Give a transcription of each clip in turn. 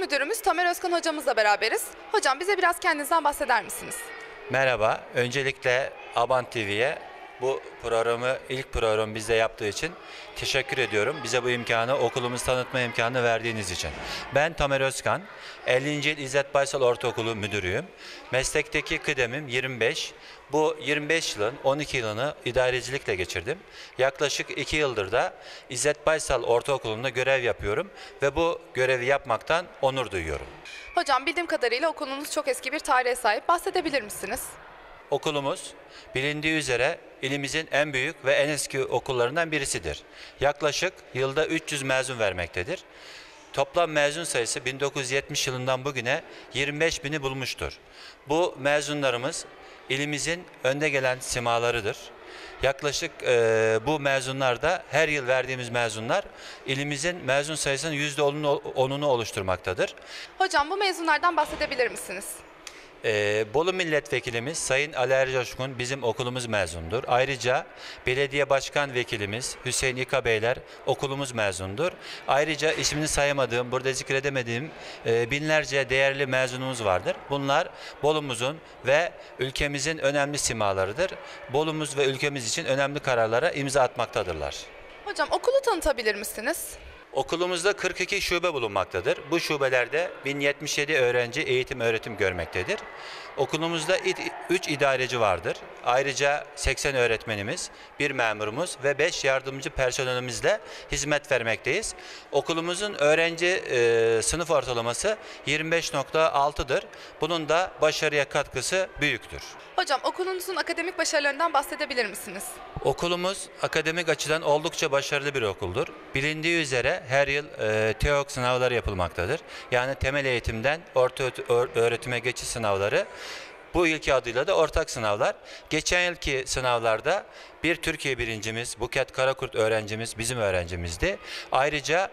müdürümüz Tamer Özkan hocamızla beraberiz. Hocam bize biraz kendinizden bahseder misiniz? Merhaba. Öncelikle Aban TV'ye bu programı ilk program bizde yaptığı için teşekkür ediyorum. Bize bu imkanı, okulumuzu tanıtma imkanı verdiğiniz için. Ben Tamer Özkan, 50. Yıl İzzet Baysal Ortaokulu müdürüyüm. Meslekteki kıdemim 25. Bu 25 yılın 12 yılını idarecilikle geçirdim. Yaklaşık 2 yıldır da İzzet Baysal Ortaokulu'nda görev yapıyorum ve bu görevi yapmaktan onur duyuyorum. Hocam bildiğim kadarıyla okulunuz çok eski bir tarihe sahip. Bahsedebilir misiniz? Okulumuz bilindiği üzere ilimizin en büyük ve en eski okullarından birisidir. Yaklaşık yılda 300 mezun vermektedir. Toplam mezun sayısı 1970 yılından bugüne 25 bini bulmuştur. Bu mezunlarımız ilimizin önde gelen simalarıdır. Yaklaşık e, bu mezunlar da her yıl verdiğimiz mezunlar ilimizin mezun sayısının %10'unu oluşturmaktadır. Hocam bu mezunlardan bahsedebilir misiniz? Ee, Bolu Milletvekilimiz Sayın Ali Ercoşkun bizim okulumuz mezundur. Ayrıca belediye başkan vekilimiz Hüseyin İka Beyler okulumuz mezundur. Ayrıca ismini sayamadığım, burada zikredemediğim e, binlerce değerli mezunumuz vardır. Bunlar Bolumuzun ve ülkemizin önemli simalarıdır. Bolumuz ve ülkemiz için önemli kararlara imza atmaktadırlar. Hocam okulu tanıtabilir misiniz? Okulumuzda 42 şube bulunmaktadır. Bu şubelerde 1077 öğrenci eğitim öğretim görmektedir. Okulumuzda 3 idareci vardır. Ayrıca 80 öğretmenimiz, bir memurumuz ve 5 yardımcı personelimizle hizmet vermekteyiz. Okulumuzun öğrenci e, sınıf ortalaması 25.6'dır. Bunun da başarıya katkısı büyüktür. Hocam okulunuzun akademik başarılarından bahsedebilir misiniz? Okulumuz akademik açıdan oldukça başarılı bir okuldur. Bilindiği üzere her yıl e, TEOK sınavları yapılmaktadır. Yani temel eğitimden orta öğretime geçiş sınavları. Bu yılki adıyla da ortak sınavlar. Geçen yılki sınavlarda bir Türkiye birincimiz Buket Karakurt öğrencimiz bizim öğrencimizdi. Ayrıca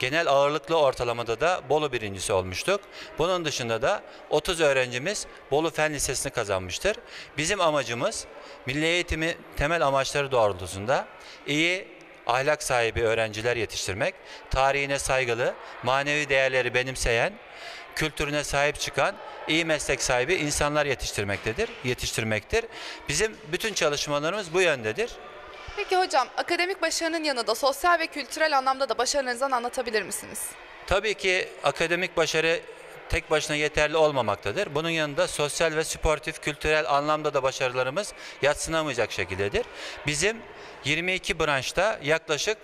Genel ağırlıklı ortalamada da Bolu birincisi olmuştuk. Bunun dışında da 30 öğrencimiz Bolu Fen Lisesi'ni kazanmıştır. Bizim amacımız milli eğitimi temel amaçları doğrultusunda iyi ahlak sahibi öğrenciler yetiştirmek, tarihine saygılı, manevi değerleri benimseyen, kültürüne sahip çıkan iyi meslek sahibi insanlar yetiştirmektedir, yetiştirmektir. Bizim bütün çalışmalarımız bu yöndedir. Peki hocam akademik başarının yanında sosyal ve kültürel anlamda da başarılarınızdan anlatabilir misiniz? Tabii ki akademik başarı tek başına yeterli olmamaktadır. Bunun yanında sosyal ve sportif, kültürel anlamda da başarılarımız yatsınamayacak şekildedir. Bizim 22 branşta yaklaşık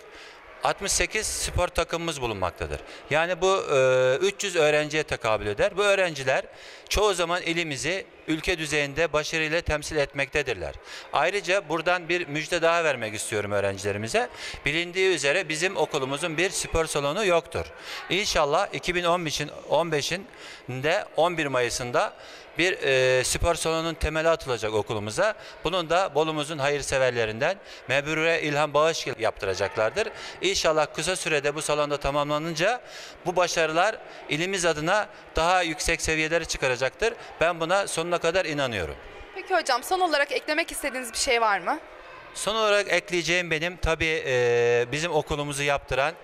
68 spor takımımız bulunmaktadır. Yani bu e, 300 öğrenciye tekabül eder. Bu öğrenciler çoğu zaman ilimizi ülke düzeyinde başarıyla temsil etmektedirler. Ayrıca buradan bir müjde daha vermek istiyorum öğrencilerimize. Bilindiği üzere bizim okulumuzun bir spor salonu yoktur. İnşallah 2015'in 15'in de 11 Mayıs'ında bir e, spor salonunun temeli atılacak okulumuza. Bunun da Bolumuzun hayırseverlerinden Mebrure İlhan Bağış yaptıracaklardır. İnşallah kısa sürede bu salonda tamamlanınca bu başarılar ilimiz adına daha yüksek seviyelere çıkaracaktır. Ben buna sonuna kadar inanıyorum. Peki hocam son olarak eklemek istediğiniz bir şey var mı? Son olarak ekleyeceğim benim tabii e, bizim okulumuzu yaptıran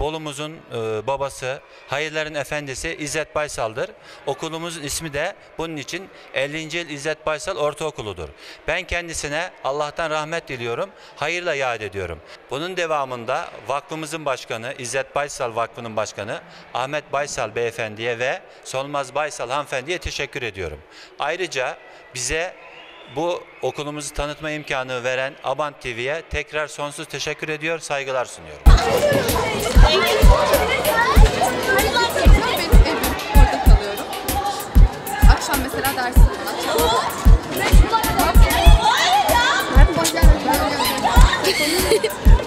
Bolumuzun e, babası, hayırların efendisi İzzet Baysal'dır. Okulumuzun ismi de bunun için 50. Yıl İzzet Baysal Ortaokulu'dur. Ben kendisine Allah'tan rahmet diliyorum, hayırla yad ediyorum. Bunun devamında vakfımızın başkanı, İzzet Baysal Vakfı'nın başkanı Ahmet Baysal Beyefendi'ye ve Solmaz Baysal Hanımefendi'ye teşekkür ediyorum. Ayrıca bize bu okulumuzu tanıtma imkanı veren Abant TV'ye tekrar sonsuz teşekkür ediyor, saygılar sunuyorum. Benim evim, orada kalıyorum. Akşam mesela dersim var.